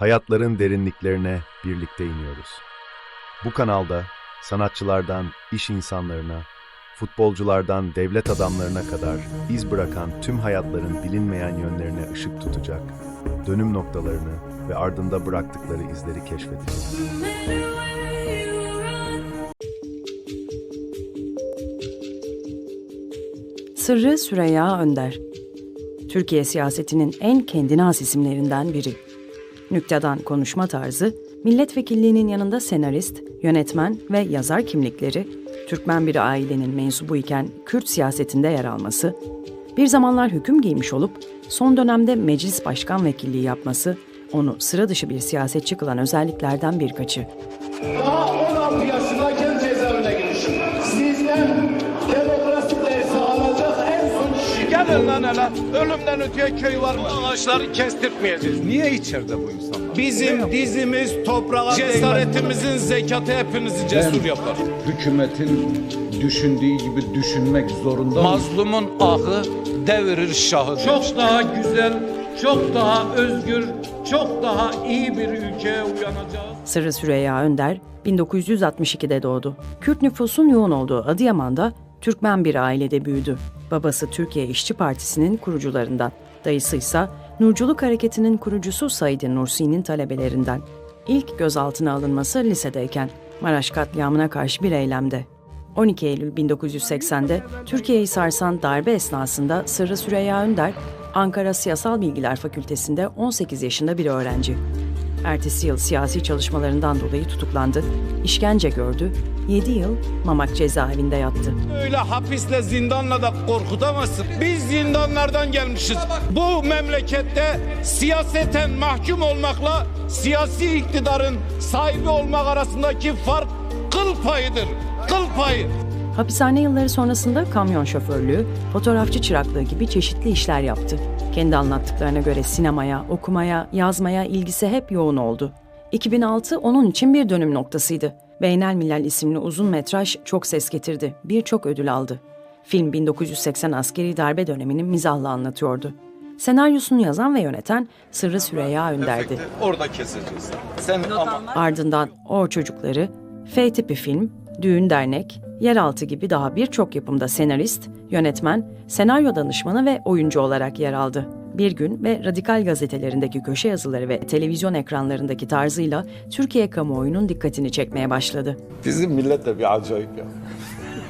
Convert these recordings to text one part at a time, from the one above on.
Hayatların derinliklerine birlikte iniyoruz. Bu kanalda sanatçılardan iş insanlarına, futbolculardan devlet adamlarına kadar iz bırakan tüm hayatların bilinmeyen yönlerine ışık tutacak, dönüm noktalarını ve ardında bıraktıkları izleri keşfedeceğiz. Sırrı Süreyya Önder Türkiye siyasetinin en kendine has isimlerinden biri. Nüktedan konuşma tarzı, milletvekilliğinin yanında senarist, yönetmen ve yazar kimlikleri, Türkmen bir ailenin mensubu iken Kürt siyasetinde yer alması, bir zamanlar hüküm giymiş olup son dönemde meclis başkan vekilliği yapması, onu sıra dışı bir siyasetçi kılan özelliklerden birkaçı. Daha 16 yaşındayken cezaevine girmişim. Sizden Gelin lan hele. Ölümden öteye köy var mı? Ağaçları kestirtmeyeceğiz. Niye içeride bu insanlar? Bizim dizimiz toprağa cesaretimizin zekatı hepimizi cesur yapar. Hükümetin düşündüğü gibi düşünmek zorunda mı? Mazlumun ahı devirir şahı. Çok daha güzel, çok daha özgür, çok daha iyi bir ülkeye uyanacağız. Sırrı Süreyya Önder 1962'de doğdu. Kürt nüfusun yoğun olduğu Adıyaman'da Türkmen bir ailede büyüdü. Babası Türkiye İşçi Partisi'nin kurucularından. Dayısı ise Nurculuk Hareketi'nin kurucusu Said Nursi'nin talebelerinden. İlk gözaltına alınması lisedeyken Maraş katliamına karşı bir eylemde. 12 Eylül 1980'de Türkiye'yi sarsan darbe esnasında Sırrı Süreyya Önder, Ankara Siyasal Bilgiler Fakültesi'nde 18 yaşında bir öğrenci. Ertesi yıl siyasi çalışmalarından dolayı tutuklandı, işkence gördü, 7 yıl Mamak cezaevinde yattı. Öyle hapisle zindanla da korkutamazsın. Biz zindanlardan gelmişiz. Bu memlekette siyaseten mahkum olmakla siyasi iktidarın sahibi olmak arasındaki fark kıl payıdır. Kıl payı. Hapishane yılları sonrasında kamyon şoförlüğü, fotoğrafçı çıraklığı gibi çeşitli işler yaptı. Kendi anlattıklarına göre sinemaya, okumaya, yazmaya ilgisi hep yoğun oldu. 2006 onun için bir dönüm noktasıydı. Beynel Milal isimli uzun metraj çok ses getirdi, birçok ödül aldı. Film 1980 askeri darbe dönemini mizahla anlatıyordu. Senaryosunu yazan ve yöneten Sırrı Süreyya Önder'di. Orada keseceğiz. Sen ama Ardından O Çocukları, F tipi film, Düğün Dernek, Yeraltı gibi daha birçok yapımda senarist, yönetmen, senaryo danışmanı ve oyuncu olarak yer aldı. Bir gün ve radikal gazetelerindeki köşe yazıları ve televizyon ekranlarındaki tarzıyla Türkiye kamuoyunun dikkatini çekmeye başladı. Bizim millet de bir acayip ya.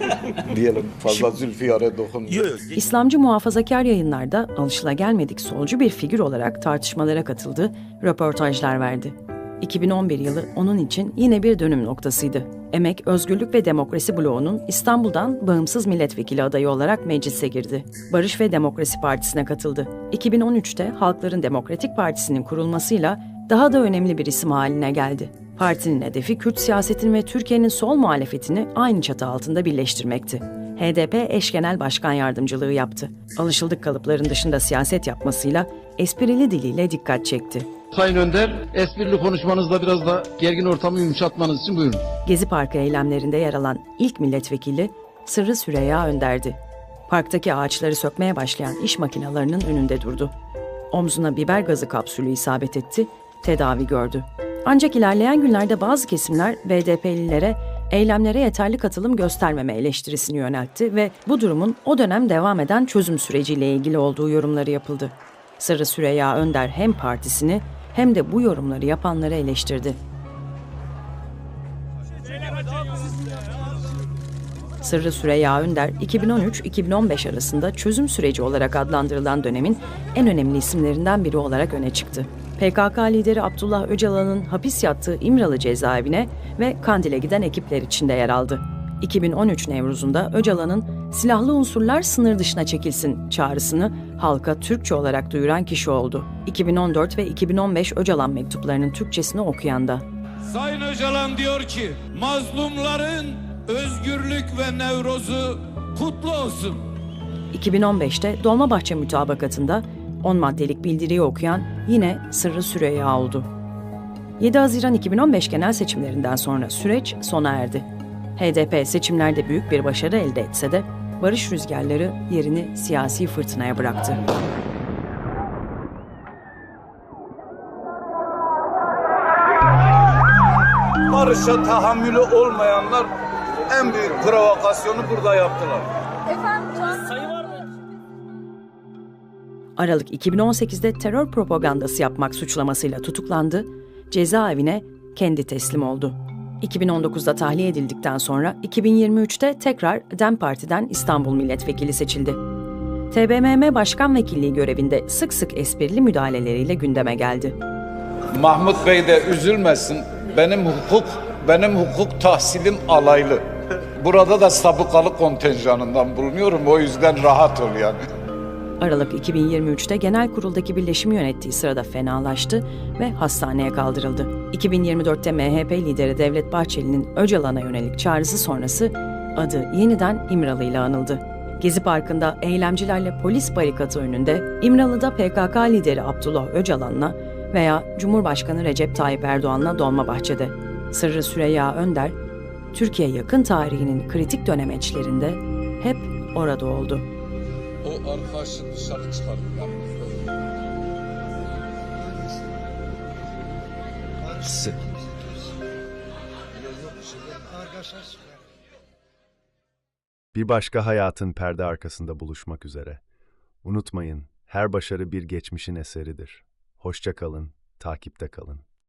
Diyelim fazla Zülfiyar'a dokunmuyor. İslamcı muhafazakar yayınlarda alışılagelmedik solcu bir figür olarak tartışmalara katıldı, röportajlar verdi. 2011 yılı onun için yine bir dönüm noktasıydı. Emek, Özgürlük ve Demokrasi bloğunun İstanbul'dan bağımsız milletvekili adayı olarak meclise girdi. Barış ve Demokrasi Partisi'ne katıldı. 2013'te Halkların Demokratik Partisi'nin kurulmasıyla daha da önemli bir isim haline geldi. Partinin hedefi Kürt siyasetini ve Türkiye'nin sol muhalefetini aynı çatı altında birleştirmekti. HDP eş genel başkan yardımcılığı yaptı. Alışıldık kalıpların dışında siyaset yapmasıyla esprili diliyle dikkat çekti. Sayın Önder, esprili konuşmanızda biraz da gergin ortamı yumuşatmanız için buyurun. Gezi Parkı eylemlerinde yer alan ilk milletvekili Sırrı Süreyya Önder'di. Parktaki ağaçları sökmeye başlayan iş makinelerinin önünde durdu. Omzuna biber gazı kapsülü isabet etti, tedavi gördü. Ancak ilerleyen günlerde bazı kesimler BDP'lilere eylemlere yeterli katılım göstermeme eleştirisini yöneltti ve bu durumun o dönem devam eden çözüm süreciyle ilgili olduğu yorumları yapıldı. Sırrı Süreyya Önder hem partisini hem de bu yorumları yapanları eleştirdi. Sırrı Süreyya Önder 2013-2015 arasında çözüm süreci olarak adlandırılan dönemin en önemli isimlerinden biri olarak öne çıktı. PKK lideri Abdullah Öcalan'ın hapis yattığı İmralı cezaevine ve Kandil'e giden ekipler içinde yer aldı. 2013 Nevruz'unda Öcalan'ın silahlı unsurlar sınır dışına çekilsin çağrısını halka Türkçe olarak duyuran kişi oldu. 2014 ve 2015 Öcalan mektuplarının Türkçesini okuyan da. Sayın Öcalan diyor ki mazlumların özgürlük ve nevrozu kutlu olsun. 2015'te Dolmabahçe mütabakatında 10 maddelik bildiriyi okuyan yine Sırrı Süreyya oldu. 7 Haziran 2015 genel seçimlerinden sonra süreç sona erdi. HDP seçimlerde büyük bir başarı elde etse de barış rüzgarları yerini siyasi fırtınaya bıraktı. barışa tahammülü olmayanlar en büyük provokasyonu burada yaptılar. Aralık 2018'de terör propagandası yapmak suçlamasıyla tutuklandı, cezaevine kendi teslim oldu. 2019'da tahliye edildikten sonra 2023'te tekrar DEM Parti'den İstanbul Milletvekili seçildi. TBMM Başkan Vekilliği görevinde sık sık esprili müdahaleleriyle gündeme geldi. Mahmut Bey de üzülmesin. Benim hukuk benim hukuk tahsilim alaylı. Burada da sabıkalı kontenjanından bulunuyorum. O yüzden rahat ol yani. Aralık 2023'te genel kuruldaki birleşimi yönettiği sırada fenalaştı ve hastaneye kaldırıldı. 2024'te MHP lideri Devlet Bahçeli'nin Öcalan'a yönelik çağrısı sonrası adı yeniden İmralı ile anıldı. Gezi Parkı'nda eylemcilerle polis barikatı önünde İmralı'da PKK lideri Abdullah Öcalan'la veya Cumhurbaşkanı Recep Tayyip Erdoğan'la Dolmabahçe'de. Sırrı Süreyya Önder, Türkiye yakın tarihinin kritik dönemeçlerinde hep orada oldu. O arkadaşı dışarı çıkardım Bir başka hayatın perde arkasında buluşmak üzere. Unutmayın, her başarı bir geçmişin eseridir. Hoşça kalın, takipte kalın.